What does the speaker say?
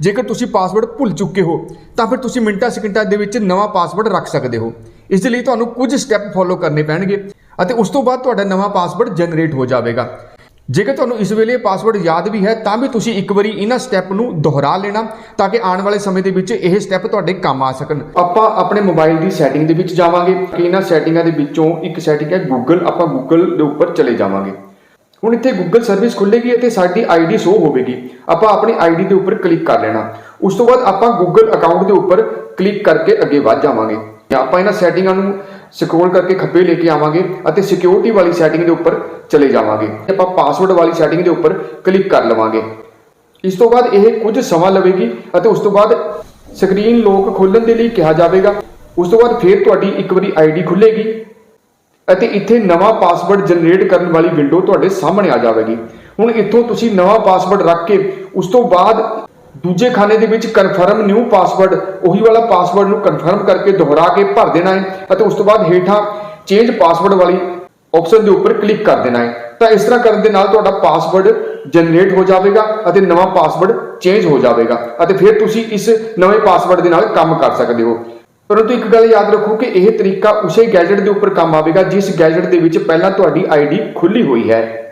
ਜੇਕਰ ਤੁਸੀਂ ਪਾਸਵਰਡ ਭੁੱਲ ਚੁੱਕੇ ਹੋ, ਤਾਂ ਫਿਰ ਤੁਸੀਂ ਮਿੰਟਾਂ ਸਕਿੰਟਾਂ ਦੇ ਵਿੱਚ ਨਵਾਂ ਪਾਸਵਰਡ ਰੱਖ ਸਕਦੇ ਹੋ। ਇਸ ਦੇ ਲਈ ਤੁਹਾਨੂੰ ਕੁਝ ਸਟੈਪ ਫੋਲੋ ਕਰਨੇ ਪੈਣਗੇ ਅਤੇ ਉਸ ਤੋਂ ਬਾਅਦ ਤੁਹਾਡਾ ਨਵਾਂ ਪਾਸਵਰਡ ਜਨਰੇਟ ਹੋ ਜਾਵੇਗਾ। ਜੇਕਰ ਤੁਹਾਨੂੰ ਇਸ ਵੇਲੇ ਪਾਸਵਰਡ ਯਾਦ ਵੀ ਹੈ, ਤਾਂ ਵੀ ਤੁਸੀਂ ਇੱਕ ਵਾਰੀ ਇਹਨਾਂ ਸਟੈਪ ਨੂੰ ਦੁਹਰਾ ਲੈਣਾ ਤਾਂ ਕਿ ਆਉਣ ਵਾਲੇ ਸਮੇਂ ਦੇ ਵਿੱਚ ਇਹ ਸਟੈਪ ਤੁਹਾਡੇ ਕੰਮ ਆ ਸਕਣ। ਆਪਾਂ ਆਪਣੇ ਮੋਬਾਈਲ ਦੀ ਸੈਟਿੰਗ ਦੇ ਵਿੱਚ ਜਾਵਾਂਗੇ। ਕਿ ਇਹਨਾਂ ਸੈਟਿੰਗਾਂ ਦੇ ਵਿੱਚੋਂ ਇੱਕ ਸੈਟਿੰਗ ਹੈ ਗੂਗਲ ਆਪਾਂ ਗੂਗਲ ਦੇ ਉੱਪਰ ਚਲੇ ਜਾਵਾਂਗੇ। ਹੁਣ ਇੱਥੇ ਗੂਗਲ ਸਰਵਿਸ ਖੁੱਲੇਗੀ ਅਤੇ ਸਾਡੀ ਆਈਡੀ ਸ਼ੋ ਹੋਵੇਗੀ। ਆਪਾਂ ਆਪਣੀ ਆਈਡੀ ਦੇ ਉੱਪਰ ਕਲਿੱਕ ਕਰ ਲੈਣਾ। ਉਸ ਤੋਂ ਬਾਅਦ ਆਪਾਂ ਗੂਗਲ ਅਕਾਊਂਟ ਦੇ ਉੱਪਰ ਕਲਿੱਕ ਕਰਕੇ ਅੱਗੇ ਵੱਧ ਜਾਵਾਂਗੇ। ਆਪਾਂ ਇਹਨਾਂ ਸੈਟਿੰਗਾਂ ਨੂੰ ਸਕਰੋਲ ਕਰਕੇ ਖੱਬੇ ਲੈ ਕੇ ਆਵਾਂਗੇ ਅਤੇ ਸਿਕਿਉਰਿਟੀ ਵਾਲੀ ਸੈਟਿੰਗ ਦੇ ਉੱਪਰ ਚਲੇ ਜਾਵਾਂਗੇ। ਆਪਾਂ ਪਾਸਵਰਡ ਵਾਲੀ ਸੈਟਿੰਗ ਦੇ ਉੱਪਰ ਕਲਿੱਕ ਕਰ ਲਵਾਂਗੇ। ਇਸ ਤੋਂ ਬਾਅਦ ਇਹ ਕੁਝ ਸਮਾਂ ਲਵੇਗੀ ਅਤੇ ਉਸ ਤੋਂ ਬਾਅਦ ਸਕਰੀਨ ਲੋਕ ਖੋਲਣ ਦੇ ਲਈ ਕਿਹਾ ਜਾਵੇਗਾ। ਉਸ ਤੋਂ ਬਾਅਦ ਫਿਰ ਤੁਹਾਡੀ ਇੱਕ ਵਾਰੀ ਆਈਡੀ ਖੁੱਲੇਗੀ ਅਤੇ ਇੱਥੇ ਨਵਾਂ ਪਾਸਵਰਡ ਜਨਰੇਟ ਕਰਨ ਵਾਲੀ ਵਿੰਡੋ ਤੁਹਾਡੇ ਸਾਹਮਣੇ ਆ ਜਾਵੇਗੀ। ਹੁਣ ਇੱਥੋਂ ਤੁਸੀਂ ਨਵਾਂ ਪਾਸਵਰਡ ਰੱਖ ਕੇ ਉਸ ਤੋਂ ਬਾਅਦ ਦੂਜੇ ਖਾਨੇ ਦੇ ਵਿੱਚ ਕਨਫਰਮ ਨਿਊ ਪਾਸਵਰਡ ਉਹੀ ਵਾਲਾ ਪਾਸਵਰਡ ਨੂੰ ਕਨਫਰਮ ਕਰਕੇ ਦੁਹਰਾ ਕੇ ਭਰ ਦੇਣਾ ਹੈ ਅਤੇ ਉਸ ਤੋਂ ਬਾਅਦ ਹੇਠਾਂ ਚੇਂਜ ਪਾਸਵਰਡ ਵਾਲੀ ਆਪਸ਼ਨ ਦੇ ਉੱਪਰ ਕਲਿੱਕ ਕਰ ਦੇਣਾ ਹੈ। ਤਾਂ ਇਸ ਤਰ੍ਹਾਂ ਕਰਨ ਦੇ ਨਾਲ ਤੁਹਾਡਾ ਪਾਸਵਰਡ ਜਨਰੇਟ ਹੋ ਜਾਵੇਗਾ ਅਤੇ ਨਵਾਂ ਪਾਸਵਰਡ ਚੇਂਜ ਹੋ ਜਾਵੇਗਾ ਅਤੇ ਫਿਰ ਤੁਸੀਂ ਇਸ ਨਵੇਂ ਪਾਸਵਰਡ ਦੇ ਨਾਲ ਕੰਮ ਕਰ ਸਕਦੇ ਹੋ। ਪਰੰਤੂ ਇੱਕ ਗੱਲ ਯਾਦ ਰੱਖੋ ਕਿ ਇਹ ਤਰੀਕਾ ਉਸੇ ਗੈਜਟ ਦੇ ਉੱਪਰ ਕੰਮ ਆਵੇਗਾ ਜਿਸ ਗੈਜਟ ਦੇ ਵਿੱਚ ਪਹਿਲਾਂ ਤੁਹਾਡੀ ਆਈਡੀ ਖੁੱਲੀ ਹੋਈ ਹੈ।